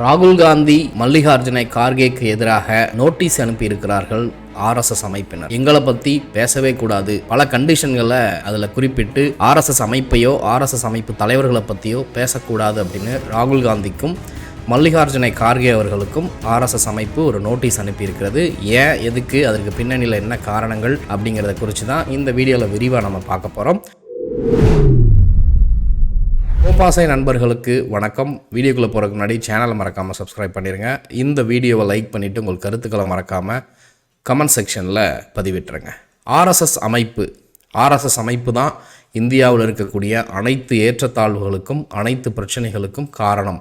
ராகுல் காந்தி மல்லிகார்ஜுனை கார்கேக்கு எதிராக notice அனுப்பியிருக்கிறார்கள் RSS அமைப்பினர். எங்களை பத்தி பேசவே கூடாது. பல கண்டிஷன்களை அதில் குறிப்பிட்டு ஆர்எஸ்எஸ் அமைப்பையோ ஆர்எஸ்எஸ் அமைப்பு தலைவர்களை பற்றியோ பேசக்கூடாது அப்படின்னு ராகுல் காந்திக்கும் மல்லிகார்ஜுனை கார்கே அவர்களுக்கும் ஆர்எஸ்எஸ் அமைப்பு ஒரு நோட்டீஸ் அனுப்பியிருக்கிறது. ஏன் எதுக்கு அதற்கு பின்னணியில் என்ன காரணங்கள் அப்படிங்கிறத குறித்து தான் இந்த வீடியோவில் விரிவாக நம்ம பார்க்க போகிறோம் பாசை நண்பர்களுக்கு வணக்கம். வீடியோக்குள்ளே போகிறதுக்கு முன்னாடி சேனலை மறக்காமல் சப்ஸ்கிரைப் பண்ணிடுங்க இந்த வீடியோவை லைக் பண்ணிவிட்டு உங்கள் கருத்துக்களை மறக்காமல் கமெண்ட் செக்ஷனில் பதிவிட்டுருங்க. ஆர்எஸ்எஸ் அமைப்பு. ஆர்எஸ்எஸ் அமைப்பு தான் இந்தியாவில் இருக்கக்கூடிய அனைத்து ஏற்றத்தாழ்வுகளுக்கும் அனைத்து பிரச்சனைகளுக்கும் காரணம்.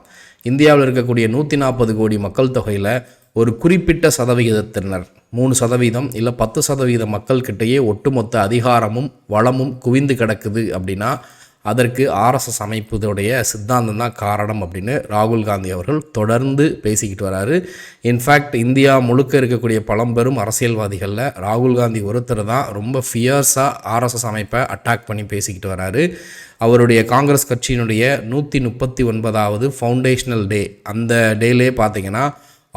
இந்தியாவில் இருக்கக்கூடிய நூற்றி நாற்பது கோடி மக்கள் தொகையில் ஒரு குறிப்பிட்ட சதவிகிதத்தினர். மூணு சதவீதம் இல்லை பத்து சதவீத மக்கள்கிட்டயே ஒட்டுமொத்த அதிகாரமும் வளமும் குவிந்து கிடக்குது அப்படின்னா அதற்கு ஆர்எஸ்எஸ் அமைப்புடைய சித்தாந்தம் தான் காரணம் அப்படின்னு ராகுல் காந்தி அவர்கள் தொடர்ந்து பேசிக்கிட்டு வராரு. இன்ஃபேக்ட் இந்தியா முழுக்க இருக்கக்கூடிய பழம்பெரும் அரசியல்வாதிகளில் ராகுல் காந்தி ஒருத்தர் தான் ரொம்ப ஃபியர்ஸாக ஆர்எஸ்எஸ் அமைப்பை அட்டாக் பண்ணி பேசிக்கிட்டு வராரு. அவருடைய காங்கிரஸ் கட்சியினுடைய நூற்றி முப்பத்தி ஒன்பதாவது ஃபவுண்டேஷனல் டே அந்த டேலே பார்த்தீங்கன்னா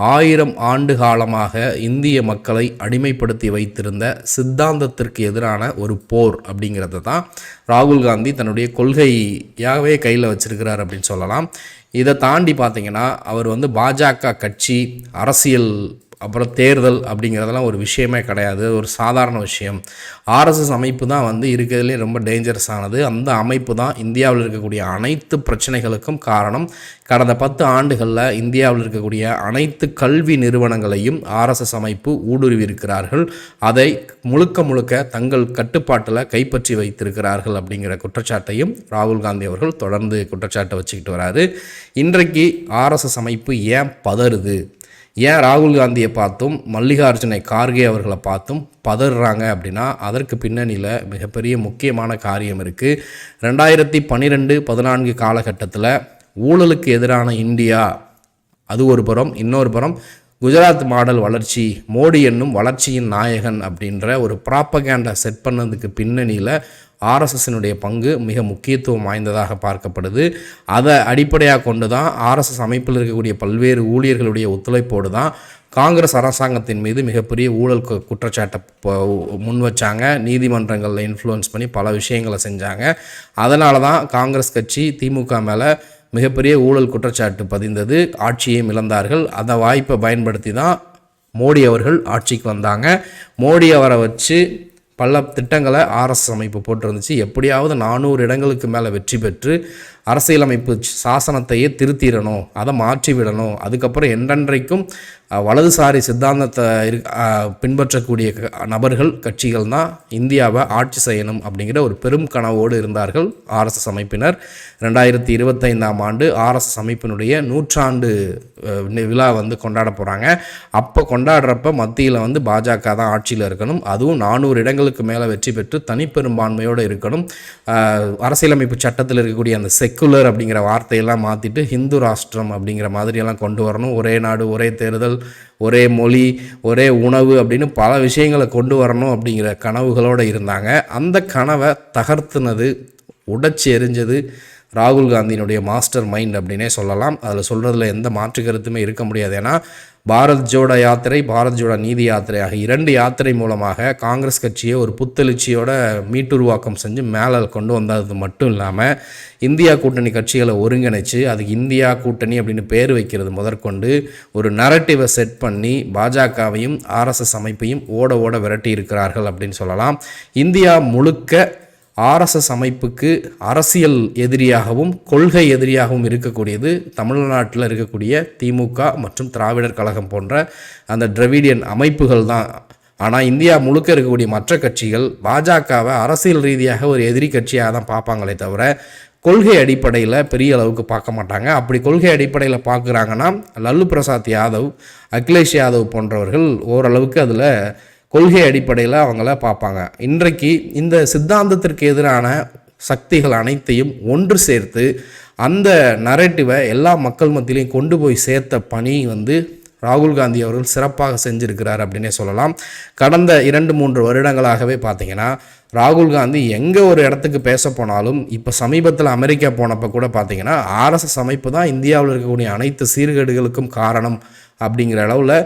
ஆயிரம் ஆண்டு காலமாக இந்திய மக்களை அடிமைப்படுத்தி வைத்திருந்த சித்தாந்தத்திற்கு எதிரான ஒரு போர் அப்படிங்கிறத தான் ராகுல் காந்தி தன்னுடைய கொள்கையாகவே கையில் வச்சிருக்கிறார் அப்படின்னு சொல்லலாம். இதை தாண்டி பார்த்தீங்கன்னா அவர் வந்து பாஜக கட்சி அரசியல் அப்புறம் தேர்தல் அப்படிங்கிறதெல்லாம் ஒரு விஷயமே கிடையாது. ஒரு சாதாரண விஷயம். ஆர்எஸ்எஸ் அமைப்பு தான் வந்து இருக்கிறதுலே ரொம்ப டேஞ்சரஸானது அந்த அமைப்பு தான் இந்தியாவில் இருக்கக்கூடிய அனைத்து பிரச்சனைகளுக்கும் காரணம். கடந்த பத்து ஆண்டுகளில் இந்தியாவில் இருக்கக்கூடிய அனைத்து கல்வி நிறுவனங்களையும் ஆர்எஸ்எஸ் அமைப்பு ஊடுருவி இருக்கிறார்கள் அதை முழுக்க முழுக்க தங்கள் கட்டுப்பாட்டில் கைப்பற்றி வைத்திருக்கிறார்கள் அப்படிங்கிற குற்றச்சாட்டையும் ராகுல் காந்தி அவர்கள் தொடர்ந்து குற்றச்சாட்டை வச்சுக்கிட்டு வராரு. இன்றைக்கு ஆர்எஸ்எஸ் அமைப்பு ஏன் பதறுது? ஏன் ராகுல் காந்தியை பார்த்தும் மல்லிகார்ஜுனை கார்கே அவர்களை பார்த்தும் பதறாங்க அப்படின்னா அதற்கு பின்னணியில் மிகப்பெரிய முக்கியமான காரியம் இருக்குது ரெண்டாயிரத்தி பன்னிரெண்டு பதினான்கு காலகட்டத்தில் ஊழலுக்கு எதிரான இந்தியா அது ஒரு புறம் இன்னொரு புறம் குஜராத் மாடல் வளர்ச்சி மோடி என்னும் வளர்ச்சியின் நாயகன் அப்படின்ற ஒரு ப்ராப்பகேண்டா செட் பண்ணதுக்கு பின்னணியில் ஆர்எஸ்எஸ்னுடைய பங்கு மிக முக்கியத்துவம் வாய்ந்ததாக பார்க்கப்படுது. அதை அடிப்படையாக கொண்டு தான் ஆர்எஸ்எஸ் அமைப்பில் இருக்கக்கூடிய பல்வேறு ஊழியர்களுடைய ஒத்துழைப்போடு தான் காங்கிரஸ் அரசாங்கத்தின் மீது மிகப்பெரிய ஊழல் கு- குற்றச்சாட்டை முன் வச்சாங்க. நீதிமன்றங்களில் இன்ஃப்ளூயன்ஸ் பண்ணி பல விஷயங்களை செஞ்சாங்க. அதனால தான் காங்கிரஸ் கட்சி திமுக மேலே மிகப்பெரிய ஊழல் குற்றச்சாட்டு பதிந்தது. ஆட்சியை இழந்தார்கள். அந்த வாய்ப்பை பயன்படுத்தி தான் மோடி அவர்கள் ஆட்சிக்கு வந்தாங்க. மோடி அவரை வச்சு பல திட்டங்களை ஆர்எஸ் அமைப்பு போட்டிருந்துச்சு. எப்படியாவது நானூறு இடங்களுக்கு மேலே வெற்றி பெற்று அரசியலமைப்பு சாசனத்தையே திருத்திடணும் அதை மாற்றி விடணும் அதுக்கப்புறம் என்றென்றைக்கும் வலதுசாரி சித்தாந்தத்தை பின்பற்றக்கூடிய நபர்கள் கட்சிகள் தான் இந்தியாவை ஆட்சி செய்யணும் அப்படிங்கிற ஒரு பெரும் கனவோடு இருந்தார்கள் ஆர்எஸ்எஸ் அமைப்பினர். ரெண்டாயிரத்தி இருபத்தைந்தாம் ஆண்டு ஆர்எஸ்எஸ் அமைப்பினுடைய நூற்றாண்டு விழா வந்து கொண்டாட போகிறாங்க அப்போ கொண்டாடுறப்ப மத்தியில் வந்து பாஜக தான் ஆட்சியில் இருக்கணும். அதுவும் நானூறு இடங்களுக்கு மேலே வெற்றி பெற்று தனிப்பெரும்பான்மையோடு இருக்கணும். அரசியலமைப்பு சட்டத்தில் இருக்கக்கூடிய அந்த செக்குலர் அப்படிங்கிற வார்த்தையெல்லாம் மாற்றிட்டு ஹிந்து ராஷ்டிரம் அப்படிங்கிற மாதிரியெல்லாம் கொண்டு வரணும். ஒரே நாடு ஒரே தேர்தல் ஒரே மொழி ஒரே உணவு அப்படின்னு பல விஷயங்களை கொண்டு வரணும் அப்படிங்கிற கனவுகளோடு இருந்தாங்க. அந்த கனவை தகர்த்துனது உடைச்சி எரிஞ்சது ராகுல் காந்தியினுடைய மாஸ்டர் மைண்ட் அப்படின்னே சொல்லலாம். அதில் சொல்கிறதுல எந்த மாற்று கருத்துமே இருக்க முடியாது. ஏன்னா பாரத் ஜோட யாத்திரை பாரத் ஜோட நீதி யாத்திரை ஆகிய இரண்டு யாத்திரை மூலமாக காங்கிரஸ் கட்சியை ஒரு புத்தெழுச்சியோட மீட்டுருவாக்கம் செஞ்சு மேலே கொண்டு வந்தது மட்டும் இல்லாமல் இந்தியா கூட்டணி கட்சிகளை ஒருங்கிணைச்சு அதுக்கு இந்தியா கூட்டணி அப்படின்னு பேர் வைக்கிறது முதற்கொண்டு ஒரு நரட்டிவை செட் பண்ணி பாஜகவையும் ஆர்எஸ்எஸ் அமைப்பையும் ஓட ஓட விரட்டி இருக்கிறார்கள் அப்படின்னு சொல்லலாம். இந்தியா முழுக்க ஆர்எஸ்எஸ் அமைப்புக்கு அரசியல் எதிரியாகவும் கொள்கை எதிரியாகவும் இருக்கக்கூடியது தமிழ்நாட்டில் இருக்கக்கூடிய திமுக மற்றும் திராவிடர் கழகம் போன்ற அந்த திராவிடியன் அமைப்புகள் தான். ஆனால் இந்தியா முழுக்க இருக்கக்கூடிய மற்ற கட்சிகள் பாஜகவை அரசியல் ரீதியாக ஒரு எதிரி கட்சியாக தான் பார்ப்பாங்களே தவிர கொள்கை அடிப்படையில் பெரிய அளவுக்கு பார்க்க மாட்டாங்க. அப்படி கொள்கை அடிப்படையில் பார்க்குறாங்கன்னா லல்லு பிரசாத் யாதவ் அகிலேஷ் யாதவ் போன்றவர்கள் ஓரளவுக்கு அதில் கொள்கை அடிப்படையில் அவங்கள பார்ப்பாங்க. இன்றைக்கு இந்த சித்தாந்தத்திற்கு எதிரான சக்திகள் அனைத்தையும் ஒன்று சேர்த்து அந்த நரேட்டிவை எல்லா மக்கள் மத்தியிலையும் கொண்டு போய் சேர்த்த பணி வந்து ராகுல் காந்தி அவர்கள் சிறப்பாக செஞ்சிருக்கிறார் அப்படின்னே சொல்லலாம். கடந்த இரண்டு மூன்று வருடங்களாகவே பார்த்தீங்கன்னா ராகுல் காந்தி எங்கே ஒரு இடத்துக்கு பேச போனாலும் இப்போ சமீபத்தில் அமெரிக்கா போனப்போ கூட பார்த்தீங்கன்னா ஆர்எஸ்எஸ் அமைப்பு தான் இந்தியாவில் இருக்கக்கூடிய அனைத்து சீர்கேடுகளுக்கும் காரணம் அப்படிங்கிற அளவில்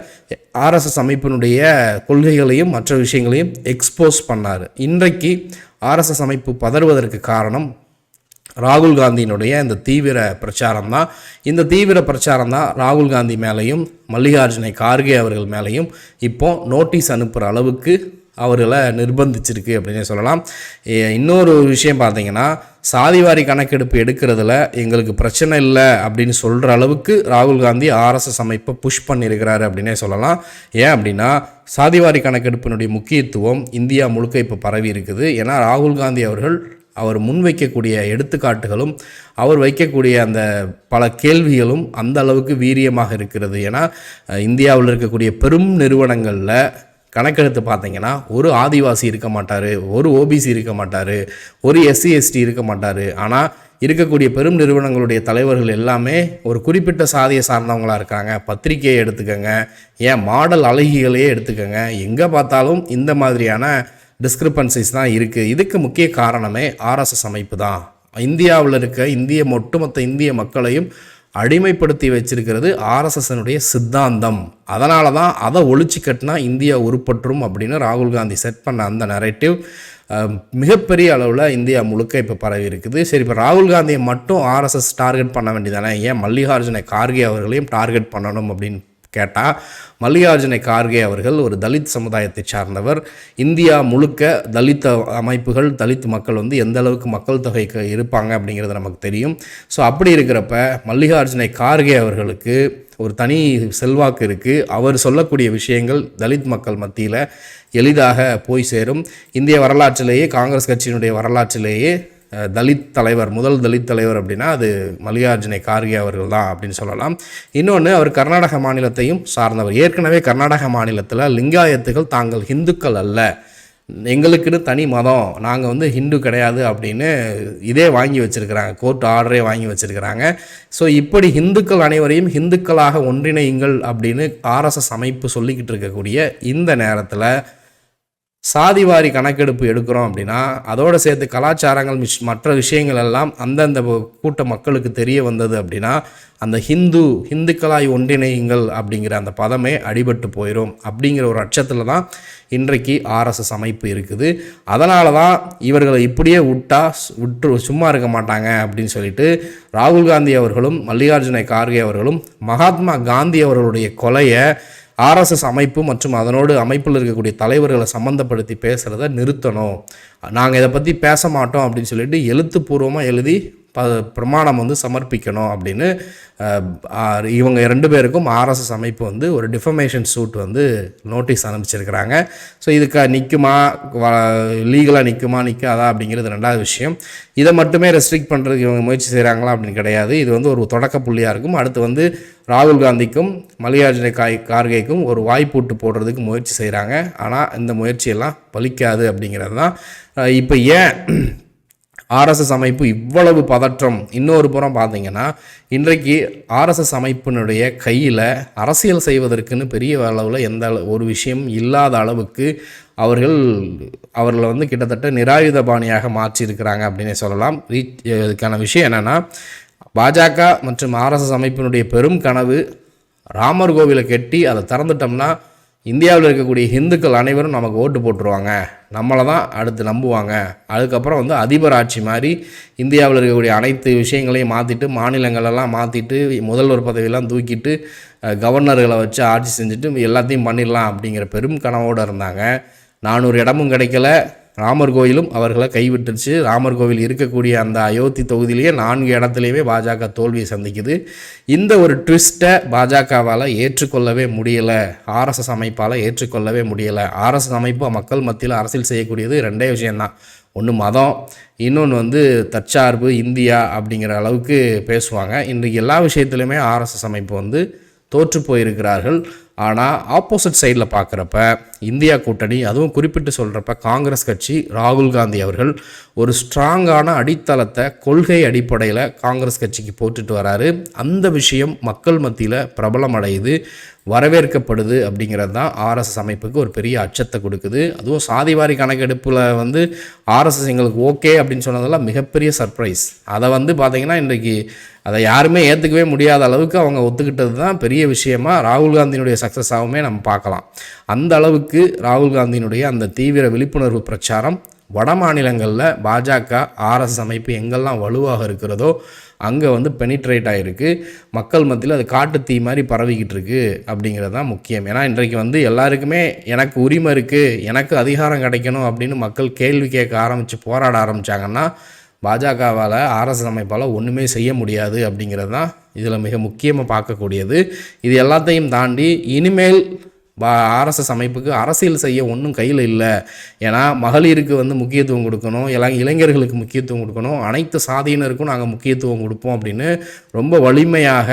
ஆர்எஸ்எஸ் அமைப்பினுடைய கொள்கைகளையும் மற்ற விஷயங்களையும் எக்ஸ்போஸ் பண்ணார். இன்றைக்கு ஆர்எஸ்எஸ் அமைப்பு பதறுவதற்கு காரணம் ராகுல் காந்தியினுடைய இந்த தீவிர பிரச்சாரம் தான். இந்த தீவிர பிரச்சாரம் தான் ராகுல் காந்தி மேலேயும் மல்லிகார்ஜுனை கார்கே அவர்கள் மேலேயும் இப்போ நோட்டீஸ் அனுப்புகிற அளவுக்கு அவர்களை நிர்பந்திச்சிருக்கு அப்படின்னு சொல்லலாம். இன்னொரு விஷயம் பார்த்தீங்கன்னா சாதிவாரி கணக்கெடுப்பு எடுக்கிறதுல எங்களுக்கு பிரச்சனை இல்லை அப்படின்னு சொல்கிற அளவுக்கு ராகுல் காந்தி ஆர்எஸ்எஸ் அமைப்பை புஷ் பண்ணியிருக்கிறாரு அப்படின்னே சொல்லலாம். ஏன் அப்படின்னா சாதிவாரி கணக்கெடுப்பினுடைய முக்கியத்துவம் இந்தியா முழுக்க இப்போ பரவி இருக்குது. ஏன்னா ராகுல் காந்தி அவர்கள் அவர் முன்வைக்கக்கூடிய எடுத்துக்காட்டுகளும் அவர் வைக்கக்கூடிய அந்த பல கேள்விகளும் அந்த அளவுக்கு வீரியமாக இருக்கிறது. ஏன்னா இந்தியாவில் இருக்கக்கூடிய பெரும் நிறுவனங்களில் கணக்கெடுத்து பார்த்தீங்கன்னா ஒரு ஆதிவாசி இருக்க மாட்டார் ஒரு ஓபிசி இருக்க மாட்டார் ஒரு எஸ்சி எஸ்டி இருக்க மாட்டார். ஆனால் இருக்கக்கூடிய பெரும் நிறுவனங்களுடைய தலைவர்கள் எல்லாமே ஒரு குறிப்பிட்ட சாதியை சார்ந்தவங்களாக இருக்காங்க. பத்திரிகையை எடுத்துக்கோங்க. ஏன்? மாடல் அழகிகளையே எடுத்துக்கோங்க. எங்கே பார்த்தாலும் இந்த மாதிரியான டிஸ்கிரிப்பன்சிஸ் தான் இருக்குது இதுக்கு முக்கிய காரணமே ஆர்எஸ்எஸ் அமைப்பு தான். இந்தியாவில் இருக்க இந்திய ஒட்டுமொத்த இந்திய மக்களையும் அடிமைப்படுத்தி வச்சிருக்கிறது ஆர்எஸ்எஸ்னுடைய சித்தாந்தம். அதனால தான் அதை ஒழிச்சு கட்டினா இந்தியா உருப்பற்றும் அப்படின்னு ராகுல் காந்தி செட் பண்ண அந்த நரேட்டிவ் மிகப்பெரிய அளவில் இந்தியா முழுக்க இப்போ பரவி இருக்குது. சரி இப்போ ராகுல் காந்தியை மட்டும் ஆர்எஸ்எஸ் டார்கெட் பண்ண வேண்டியதானே? ஏன் மல்லிகார்ஜுன கார்கே அவர்களையும் டார்கெட் பண்ணணும் அப்படின்னு கேட்டால் மல்லிகார்ஜுன கார்கே அவர்கள் ஒரு தலித் சமுதாயத்தை சார்ந்தவர். இந்தியா முழுக்க தலித் அமைப்புகள் தலித் மக்கள் வந்து எந்த அளவுக்கு மக்கள் தொகைக்கு இருப்பாங்க அப்படிங்கிறது நமக்கு தெரியும். ஸோ அப்படி இருக்கிறப்ப மல்லிகார்ஜுன கார்கே அவர்களுக்கு ஒரு தனி செல்வாக்கு இருக்குது அவர் சொல்லக்கூடிய விஷயங்கள் தலித் மக்கள் மத்தியில் எளிதாக போய் சேரும். இந்திய வரலாற்றிலேயே காங்கிரஸ் கட்சியினுடைய வரலாற்றிலேயே தலித் தலைவர் முதல் தலித் தலைவர் அப்படின்னா அது மல்லிகார்ஜுனை கார்கே அவர்கள் தான் அப்படின்னு சொல்லலாம். இன்னொன்று அவர் கர்நாடக மாநிலத்தையும் சார்ந்தவர். ஏற்கனவே கர்நாடக மாநிலத்தில் லிங்காயத்துகள் தாங்கள் இந்துக்கள் அல்ல. எங்களுக்குன்னு தனி மதம். நாங்கள் வந்து ஹிந்து கிடையாது அப்படின்னு இதே வாங்கி வச்சுருக்கிறாங்க. கோர்ட் ஆர்டரே வாங்கி வச்சுருக்கிறாங்க. ஸோ இப்படி ஹிந்துக்கள் அனைவரையும் ஹிந்துக்களாக ஒன்றிணையுங்கள் அப்படின்னு ஆர்எஸ்எஸ் அமைப்பு சொல்லிக்கிட்டு இருக்கக்கூடிய இந்த நேரத்தில் சாதிவாரி கணக்கெடுப்பு எடுக்கிறோம் அப்படின்னா அதோடு சேர்த்து கலாச்சாரங்கள் மிஷ் மற்ற விஷயங்கள் எல்லாம் அந்தந்த கூட்ட மக்களுக்கு தெரிய வந்தது அப்படின்னா அந்த ஹிந்து ஹிந்துக்களாய் ஒன்றிணையுங்கள் அப்படிங்கிற அந்த பதமே அடிபட்டு போயிடும் அப்படிங்கிற ஒரு அச்சத்தில் தான் இன்றைக்கு ஆர்எஸ்எஸ் அமைப்பு இருக்குது. அதனால தான் இவர்களை இப்படியே விட்டா சு- விட்டு சும்மா இருக்க மாட்டாங்க அப்படின்னு சொல்லிட்டு ராகுல் காந்தி அவர்களும் மல்லிகார்ஜுன கார்கே அவர்களும் மகாத்மா காந்தி அவர்களுடைய கொலையை ஆர்எஸ்எஸ் அமைப்பு மற்றும் அதனோடு அமைப்பில் இருக்கக்கூடிய தலைவர்களை சம்மந்தப்படுத்தி பேசுகிறத நிறுத்தணும். நாங்கள் இதை பற்றி பேச மாட்டோம் அப்படின்னு சொல்லிட்டு எழுத்துப்பூர்வமாக எழுதி ப பிரமாணம் வந்து சமர்ப்பிக்கணும் அப்படின்னு இவங்க ரெண்டு பேருக்கும் ஆர்எஸ்எஸ் அமைப்பு வந்து ஒரு டிஃபமேஷன் சூட் வந்து நோட்டீஸ் அனுப்பிச்சிருக்கிறாங்க. ஸோ இதுக்கு நிற்குமா லீகலாக நிற்குமா நிற்காதா அப்படிங்கிறது ரெண்டாவது விஷயம். இதை மட்டுமே ரெஸ்ட்ரிக்ட் பண்ணுறதுக்கு இவங்க முயற்சி செய்கிறாங்களா அப்படின்னு கிடையாது. இது வந்து ஒரு தொடக்க புள்ளியாக இருக்கும். அடுத்து வந்து ராகுல் காந்திக்கும் மல்லிகார்ஜுன காய் கார்கேக்கும் ஒரு வாய்ப்பூட்டு போடுறதுக்கு முயற்சி செய்கிறாங்க ஆனால் இந்த முயற்சியெல்லாம் பலிக்காது அப்படிங்கிறது தான். இப்போ ஏன் ஆர்எஸ்எஸ் அமைப்பு இவ்வளவு பதற்றம். இன்னொரு புறம் பார்த்தீங்கன்னா இன்றைக்கு ஆர்எஸ்எஸ் அமைப்பினுடைய கையில் அரசியல் செய்வதற்குன்னு பெரிய அளவில் எந்த ஒரு விஷயம் இல்லாத அளவுக்கு அவர்கள் அவர்களை வந்து கிட்டத்தட்ட நிராயுத பாணியாக மாற்றியிருக்கிறாங்க அப்படின்னே சொல்லலாம். இதுக்கான விஷயம் என்னென்னா பாஜக மற்றும் ஆர்எஸ்எஸ் அமைப்பினுடைய பெரும் கனவு ராமர் கோவிலை கட்டி அதை திறந்துட்டோம்னா இந்தியாவில் இருக்கக்கூடிய ஹிந்துக்கள் அனைவரும் நமக்கு ஓட்டு போட்டுருவாங்க. நம்மளை தான் அடுத்து நம்புவாங்க. அதுக்கப்புறம் வந்து அதிபர் ஆட்சி மாதிரி இந்தியாவில் இருக்கக்கூடிய அனைத்து விஷயங்களையும் மாற்றிட்டு மாநிலங்களெல்லாம் மாற்றிட்டு முதல்வர் பதவியெல்லாம் தூக்கிட்டு கவர்னர்களை வச்சு ஆட்சி செஞ்சுட்டு எல்லாத்தையும் பண்ணிடலாம் அப்படிங்கிற பெரும் கனவோடு இருந்தாங்க. நானூறு இடமும் கிடைக்கல. ராமர் கோயிலும் அவர்களை கைவிட்டுருச்சு. ராமர் கோவில் இருக்கக்கூடிய அந்த அயோத்தி தொகுதியிலேயே நான்கு இடத்துலையுமே பாஜக தோல்வியை சந்திக்குது. இந்த ஒரு ட்விஸ்ட்டை பாஜகவால் ஏற்றுக்கொள்ளவே முடியலை. ஆர்எஸ்எஸ் அமைப்பால் ஏற்றுக்கொள்ளவே முடியலை. ஆர்எஸ்எஸ் அமைப்பு மக்கள் மத்தியில் அரசியல் செய்யக்கூடியது ரெண்டே விஷயந்தான் ஒன்று மதம் இன்னொன்று வந்து தற்சார்பு இந்தியா அப்படிங்கிற அளவுக்கு பேசுவாங்க. இன்றைக்கு எல்லா விஷயத்துலையுமே ஆர்எஸ்எஸ் அமைப்பு வந்து தோற்று போயிருக்கிறார்கள். ஆனால் ஆப்போசிட் சைடில் பார்க்குறப்ப இந்தியா கூட்டணி அதுவும் குறிப்பிட்டு சொல்கிறப்ப காங்கிரஸ் கட்சி ராகுல் காந்தி அவர்கள் ஒரு ஸ்ட்ராங்கான அடித்தளத்தை கொள்கை அடிப்படையில் காங்கிரஸ் கட்சிக்கு போட்டுட்டு வராரு. அந்த விஷயம் மக்கள் மத்தியில் பிரபலம் அடையுது வரவேற்கப்படுது அப்படிங்கிறது தான் ஆர்எஸ்எஸ் அமைப்புக்கு ஒரு பெரிய அச்சத்தை கொடுக்குது. அதுவும் சாதிவாரி கணக்கெடுப்பில் வந்து ஆர்எஸ்எஸ் எங்களுக்கு ஓகே அப்படின்னு சொன்னதெல்லாம் மிகப்பெரிய சர்ப்ரைஸ். அதை வந்து பார்த்திங்கன்னா இன்றைக்கி அதை யாருமே ஏற்றுக்கவே முடியாத அளவுக்கு அவங்க ஒத்துக்கிட்டது தான் பெரிய விஷயமா ராகுல் காந்தியினுடைய சக்ஸஸாகவுமே நம்ம பார்க்கலாம். அந்த அளவுக்கு ராகுல் காந்தியினுடைய அந்த தீவிர விழிப்புணர்வு பிரச்சாரம் வட மாநிலங்களில் பாஜக ஆர்எஸ் அமைப்பு எங்கெல்லாம் வலுவாக இருக்கிறதோ அங்கே வந்து பெனிட்ரேட் ஆகிருக்கு மக்கள் மத்தியில் அது காட்டு தீ மாதிரி பரவிக்கிட்டு இருக்கு அப்படிங்கிறது தான் முக்கியம். ஏன்னா இன்றைக்கு வந்து எல்லாருக்குமே எனக்கு உரிமை இருக்குது எனக்கு அதிகாரம் கிடைக்கணும் அப்படின்னு மக்கள் கேள்வி கேட்க ஆரம்பித்து போராட ஆரம்பித்தாங்கன்னா பாஜகவால் ஆர்எஸ் அமைப்பால் ஒன்றுமே செய்ய முடியாது அப்படிங்கிறது தான் இதில் மிக முக்கியமாக பார்க்கக்கூடியது. இது எல்லாத்தையும் தாண்டி இனிமேல் ஆர்எஸ்எஸ் அமைப்புக்கு அரசியல் செய்ய ஒன்றும் கையில் இல்லை. ஏன்னா மகளிருக்கு வந்து முக்கியத்துவம் கொடுக்கணும் எல்லா இளைஞர்களுக்கு முக்கியத்துவம் கொடுக்கணும் அனைத்து சாதியினருக்கும் நாங்கள் முக்கியத்துவம் கொடுப்போம் அப்படின்னு ரொம்ப வலிமையாக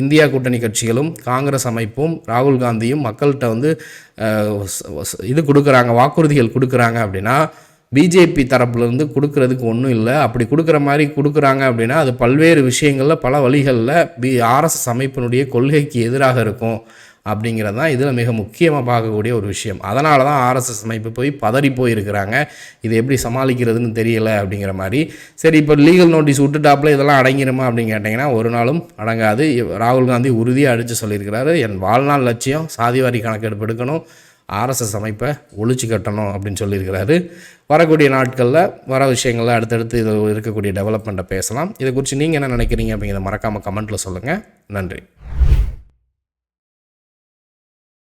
இந்தியா கூட்டணி கட்சிகளும் காங்கிரஸ் அமைப்பும் ராகுல் காந்தியும் மக்கள்கிட்ட வந்து இது கொடுக்குறாங்க வாக்குறுதிகள் கொடுக்குறாங்க அப்படின்னா பிஜேபி தரப்புலேருந்து கொடுக்கறதுக்கு ஒன்றும் இல்லை. அப்படி கொடுக்குற மாதிரி கொடுக்குறாங்க அப்படின்னா அது பல்வேறு விஷயங்களில் பல வழிகளில் பி ஆர்எஸ்எஸ் அமைப்பினுடைய கொள்கைக்கு எதிராக இருக்கும். அப்படிங்கிறது தான் இதில் மிக முக்கியமாக பார்க்கக்கூடிய ஒரு விஷயம். அதனால தான் ஆர்எஸ்எஸ் அமைப்பு போய் பதறி போயிருக்கிறாங்க. இது எப்படி சமாளிக்கிறதுன்னு தெரியல அப்படிங்கிற மாதிரி. சரி இப்போ லீகல் நோட்டீஸ் விட்டுட்டாப்புல இதெல்லாம் அடங்கிடுமா அப்படின்னு கேட்டிங்கன்னா ஒரு நாளும் அடங்காது. ராகுல் காந்தி உறுதியாக அடித்து சொல்லியிருக்கிறாரு. என் வாழ்நாள் லட்சியம் சாதிவாரி கணக்கெடுப்பு எடுக்கணும் ஆர்எஸ்எஸ் அமைப்பை ஒழிச்சு கட்டணும் அப்படின்னு சொல்லியிருக்கிறாரு. வரக்கூடிய நாட்களில் வர விஷயங்களில் அடுத்தடுத்து இது இருக்கக்கூடிய டெவலப்மெண்ட்டை பேசலாம். இதை குறித்து நீங்கள் என்ன நினைக்கிறீங்க அப்படிங்கிறத மறக்காமல் கமெண்ட்டில் சொல்லுங்கள் நன்றி.